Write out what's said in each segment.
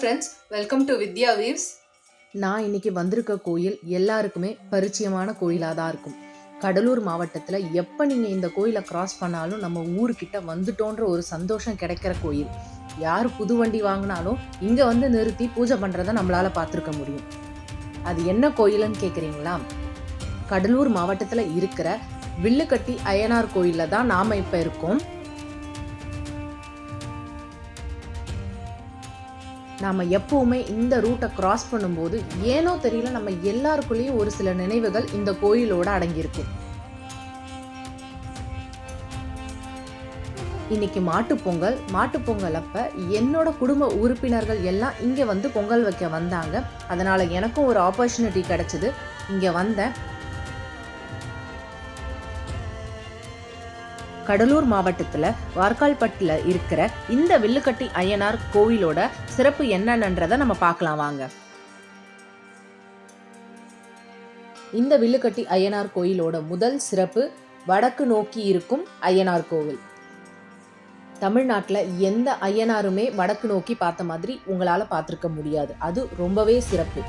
Friends welcome to Vidya weaves நான் இன்னைக்கு வந்திருக்க கோயில் எல்லாருக்குமே பரிச்சயமான கோயிலாக தான் இருக்கும். கடலூர் மாவட்டத்தில் எப்போ நீங்கள் இந்த கோயிலை கிராஸ் பண்ணாலும் நம்ம ஊருக்கிட்ட வந்துட்டோன்ற ஒரு சந்தோஷம் கிடைக்கிற கோயில். யார் புது வண்டி வாங்கினாலும் இங்கே வந்து நிறுத்தி பூஜை பண்ணுறத நம்மளால் பார்த்துருக்க முடியும். அது என்ன கோயிலுன்னு கேட்குறீங்களா கடலூர் மாவட்டத்தில் இருக்கிற வில்லுக்கட்டி அய்யனார் கோயிலில் தான் நாம் இப்போ இருக்கோம். நாம் எப்பவுமே இந்த ரூட்டை கிராஸ் பண்ணும்போது ஏனோ தெரியல நம்ம எல்லாருக்குள்ளேயும் ஒரு சில நினைவுகள் இந்த கோயிலோட அடங்கியிருக்கு. இன்னைக்கு மாட்டுப்பொங்கல் பொங்கல் அப்போ பொங்கல் அப்ப என்னோட குடும்ப உறுப்பினர்கள் எல்லாம் இங்க வந்து பொங்கல் வைக்க வந்தாங்க. அதனால எனக்கும் ஒரு ஆப்பர்ச்சுனிட்டி கிடைச்சது. இங்க வந்தேன். கடலூர் மாவட்டத்தில் வார்க்கால்பட்டில் இருக்கிற இந்த வில்லுக்கட்டி அய்யனார் கோவிலோட சிறப்பு என்னன்றதை நம்ம பார்க்கலாம் வாங்க. இந்த வில்லுக்கட்டி அய்யனார் கோயிலோட முதல் சிறப்பு வடக்கு நோக்கி இருக்கும் அய்யனார் கோவில். தமிழ்நாட்டில் எந்த அய்யனாருமே வடக்கு நோக்கி பார்த்த மாதிரி உங்களால் பார்த்துருக்க முடியாது. அது ரொம்பவே சிறப்பு.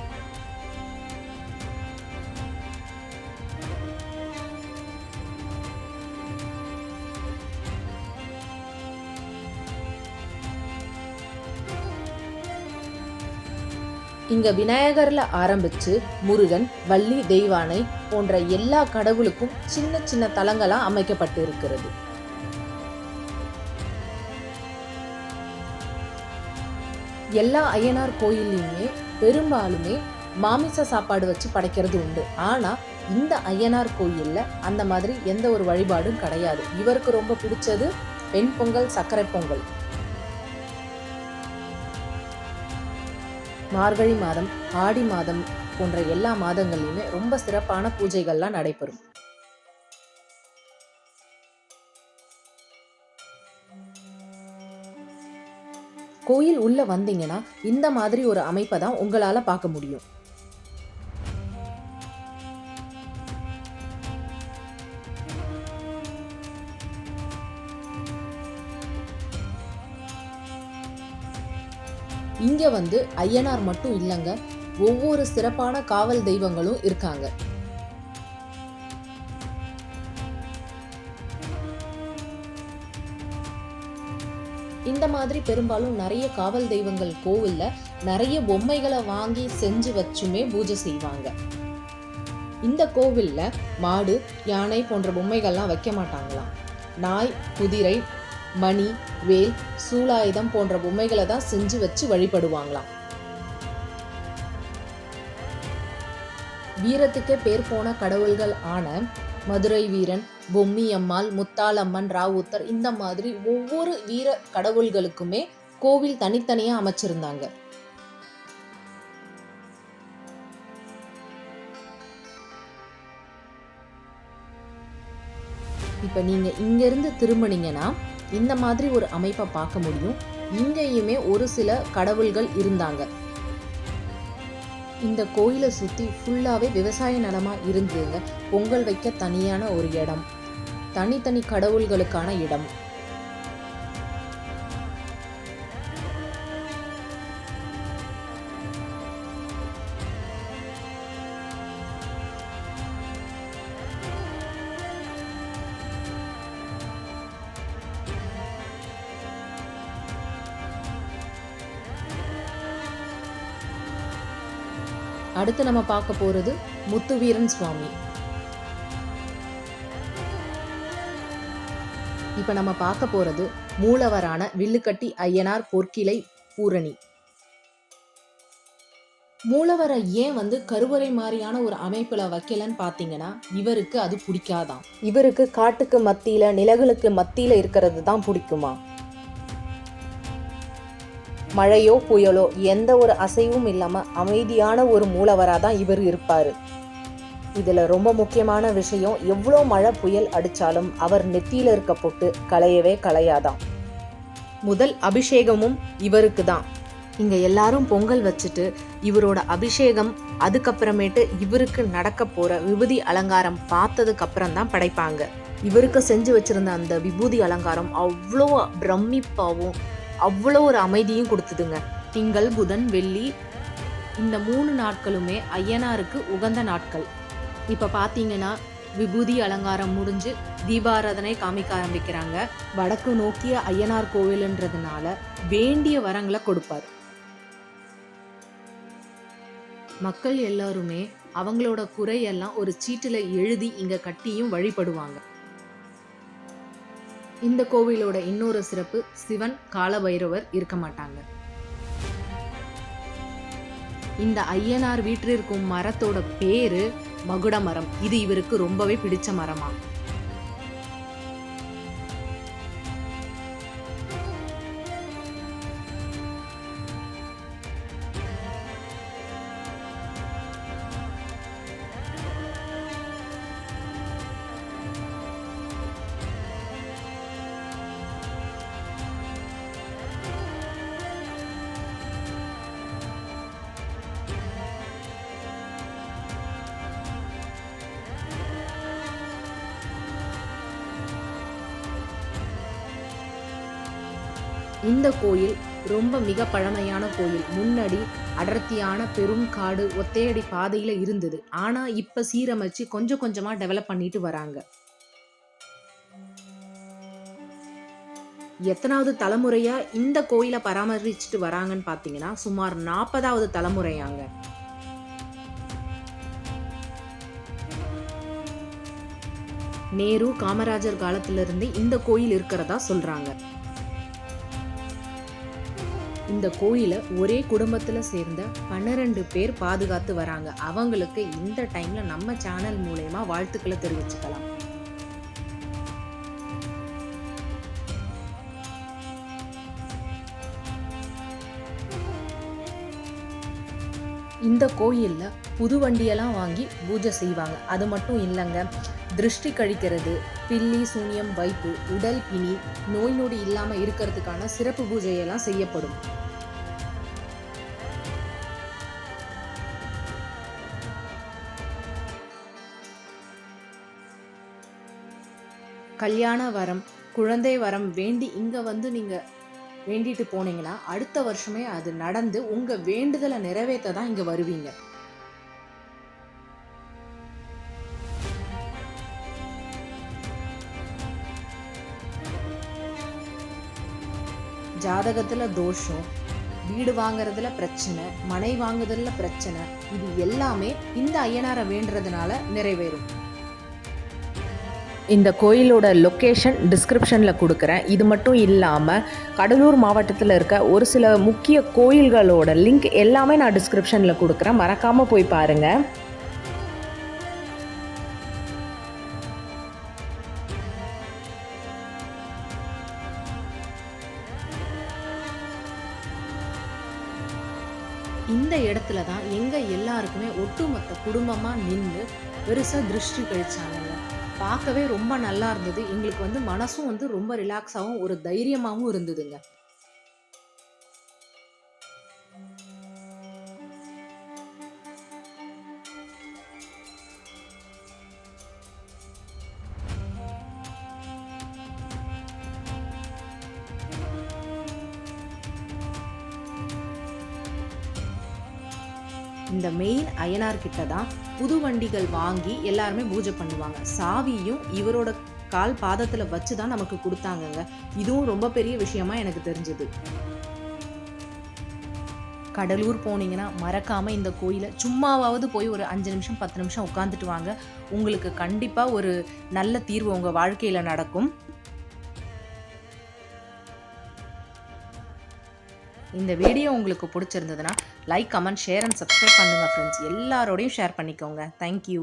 இங்க விநாயகர்ல ஆரம்பிச்சு முருகன் வள்ளி தெய்வானை போன்ற எல்லா கடவுளுக்கும் சின்ன சின்ன தலங்களா அமைக்கப்பட்டு இருக்கிறது எல்லா அய்யனார் கோயில்லையுமே பெரும்பாலுமே மாமிச சாப்பாடு வச்சு படைக்கிறது உண்டு. ஆனா இந்த அய்யனார் கோயில்ல அந்த மாதிரி எந்த ஒரு வழிபாடும் கிடையாது. இவருக்கு ரொம்ப பிடிச்சது பெண் பொங்கல் சர்க்கரை பொங்கல். மார்கழி மாதம் ஆடி மாதம் போன்ற எல்லா மாதங்கள்லையுமே ரொம்ப சிறப்பான பூஜைகள்லாம் நடைபெறும். கோயில் உள்ள வந்தீங்கன்னா இந்த மாதிரி ஒரு அமைப்பை தான் உங்களால பார்க்க முடியும். இங்க வந்து ஐயனார் மட்டும் இல்லைங்க ஒவ்வொரு சிறப்பான காவல் தெய்வங்களும் இருக்காங்க. இந்த மாதிரி பெரும்பாலும் நிறைய காவல் தெய்வங்கள் கோவில்ல நிறைய பொம்மைகளை வாங்கி செஞ்சு வச்சுமே பூஜை செய்வாங்க. இந்த கோவில்ல மாடு யானை போன்ற பொம்மைகள்லாம் வைக்க மாட்டாங்களாம். நாய் குதிரை மணி வேல் சூலாயுதம் போன்ற பொம்மைகளை தான் செஞ்சு வச்சு வழிபடுவாங்களாம். வீரத்துக்கே பேர் போன கடவுள்கள் ஆன மதுரை வீரன் பொம்மி அம்மாள் முத்தாளம்மன் ராவுத்தர் இந்த மாதிரி ஒவ்வொரு வீர கடவுள்களுக்குமே கோவில் தனித்தனியா அமைச்சிருந்தாங்க. இப்ப நீங்க இங்க இருந்து திரும்பினீங்கன்னா இந்த மாதிரி ஒரு அமைப்பை பார்க்க முடியும். இங்கேயுமே ஒரு சில கடவுள்கள் இருந்தாங்க. இந்த கோயிலை சுத்தி ஃபுல்லாவே விவசாய நிலமா இருந்ததுங்க. பொங்கல் வைக்க தனியான ஒரு இடம். தனித்தனி கடவுள்களுக்கான இடம். அடுத்து நம்ம பார்க்க போகிறது முத்துவீரன் சுவாமி. இப்போ நம்ம பார்க்க போகிறது மூலவரான வில்லுக்கட்டி ஐயனார் பொற்கிளை பூரணி. மூலவரை ஏன் வந்து கருவறை மாதிரியான ஒரு அமைப்பில் வைக்கலன்னு பார்த்தீங்கன்னா இவருக்கு அது பிடிக்காதான் இவருக்கு காட்டுக்கு மத்தியில் நிலகளுக்கு மத்தியில் இருக்கிறது தான் பிடிக்குமா? மழையோ புயலோ எந்த ஒரு அசைவும் இல்லாம அமைதியான ஒரு மூலவராக தான் இவர் இருப்பாரு. இதுல ரொம்ப முக்கியமான விஷயம் எவ்வளோ மழை புயல் அடிச்சாலும் அவர் நெத்தியில் இருக்க போட்டு களையவே களையாதான் முதல் அபிஷேகமும் இவருக்கு தான். இங்க எல்லாரும் பொங்கல் வச்சுட்டு இவரோட அபிஷேகம் அதுக்கப்புறமேட்டு இவருக்கு நடக்க போற விபூதி அலங்காரம் பார்த்ததுக்கு அப்புறம் தான் படைப்பாங்க. இவருக்கு செஞ்சு வச்சிருந்த அந்த விபூதி அலங்காரம் அவ்வளோ பிரமிப்பாவும் அவ்வளோ ஒரு அமைதியும் கொடுத்ததுங்க. திங்கள் புதன் வெள்ளி இந்த மூணு நாட்களுமே ஐயனாருக்கு உகந்த நாட்கள். இப்போ பார்த்தீங்கன்னா விபூதி அலங்காரம் முடிஞ்சு தீபாராதனை காமிக்க ஆரம்பிக்கிறாங்க. வடக்கு நோக்கிய ஐயனார் கோவிலுன்றதுனால வேண்டிய வரங்களை கொடுப்பார். மக்கள் எல்லாருமே அவங்களோட குறையெல்லாம் ஒரு சீட்டில் எழுதி இங்கே கட்டியும் வழிபடுவாங்க. இந்த கோவிலோட இன்னொரு சிறப்பு சிவன் காலபைரவர் இருக்க மாட்டாங்க. இந்த ஐயனார் வீற்றிருக்கும் மரத்தோட பேரு மகுட மரம் இது இவருக்கு ரொம்பவே பிடிச்ச மரமா? இந்த கோயில் ரொம்ப மிக பழமையான கோயில். முன்னாடி அடர்த்தியான பெரும் காடு ஒத்தையடி பாதையில் இருந்தது. ஆனால் இப்போ சீரமைச்சு கொஞ்சம் கொஞ்சமாக டெவலப் பண்ணிட்டு வராங்க. எத்தனாவது தலைமுறையா இந்த கோயிலை பராமரிச்சுட்டு வராங்கன்னு பார்த்தீங்கன்னா சுமார் நாற்பதாவது தலைமுறையாங்க. நேரு காமராஜர் காலத்திலிருந்து இந்த கோயில் இருக்கிறதா சொல்றாங்க. இந்த கோயிலை ஒரே குடும்பத்துல சேர்ந்த பன்னிரெண்டு பேர் பாதுகாத்து வராங்க. அவங்களுக்கு இந்த டைம்ல நம்ம சேனல் மூலயமா வாழ்த்துக்களை தெரிவிச்சுக்கலாம். இந்த கோயில்ல புது வண்டியெல்லாம் வாங்கி பூஜை செய்வாங்க. அது மட்டும் இல்லைங்க. திருஷ்டி கழிக்கிறது பில்லி சூனியம் வைப்பு உடல் பிணி நோய் நொடி இல்லாமல் இருக்கிறதுக்கான சிறப்பு பூஜையெல்லாம் செய்யப்படும். கல்யாண வரம் குழந்தை வரம் வேண்டி இங்கே வந்து நீங்கள் வேண்டிட்டு போனீங்கன்னா அடுத்த வருஷமே அது நடந்து உங்கள் வேண்டுதலை நிறைவேற்ற தான் இங்கே வருவீங்க. ஜாதகத்தில் தோஷம் வீடு வாங்குறதுல பிரச்சனை மனை வாங்குறதுல பிரச்சனை இது எல்லாமே இந்த ஐயனாரை வேண்டுறதுனால நிறைவேறும். இந்த கோயிலோட லொக்கேஷன் டிஸ்கிரிப்ஷனில் கொடுக்குறேன். இது மட்டும் இல்லாமல் கடலூர் மாவட்டத்தில் இருக்க ஒரு சில முக்கிய கோயில்களோட லிங்க் எல்லாமே நான் டிஸ்கிரிப்ஷனில் கொடுக்குறேன். மறக்காமல் போய் பாருங்கள் இந்த இடத்துல தான் எங்கள் எல்லாருக்குமே ஒட்டுமொத்த குடும்பமாக நின்று பெருசாக திருஷ்டி கழிச்சாங்க பார்க்கவே ரொம்ப நல்லா இருந்தது. எங்களுக்கு வந்து மனசும் வந்து ரொம்ப ரிலாக்ஸாகவும் ஒரு தைரியமாகவும் இருந்ததுங்க. இந்த மெயின் அயனார் கிட்ட தான் புது வண்டிகள் வாங்கி எல்லாருமே பூஜை பண்ணுவாங்க. சாவியும் இவரோட கால் பாதத்தில் வச்சு தான் நமக்கு கொடுத்தாங்கங்க. இதுவும் ரொம்ப பெரிய விஷயமா எனக்கு தெரிஞ்சது. கடலூர் போனீங்கன்னா மறக்காமல் இந்த கோயிலை சும்மாவாவது போய் ஒரு அஞ்சு நிமிஷம் பத்து நிமிஷம் உட்காந்துட்டு வாங்க. உங்களுக்கு கண்டிப்பாக ஒரு நல்ல தீர்வு உங்கள் வாழ்க்கையில் நடக்கும். இந்த வீடியோ உங்களுக்கு பிடிச்சிருந்ததுன்னா like comment share and subscribe பண்ணுங்கள் ஃப்ரெண்ட்ஸ் எல்லாரோடையும் ஷேர் பண்ணிக்கோங்க. Thank you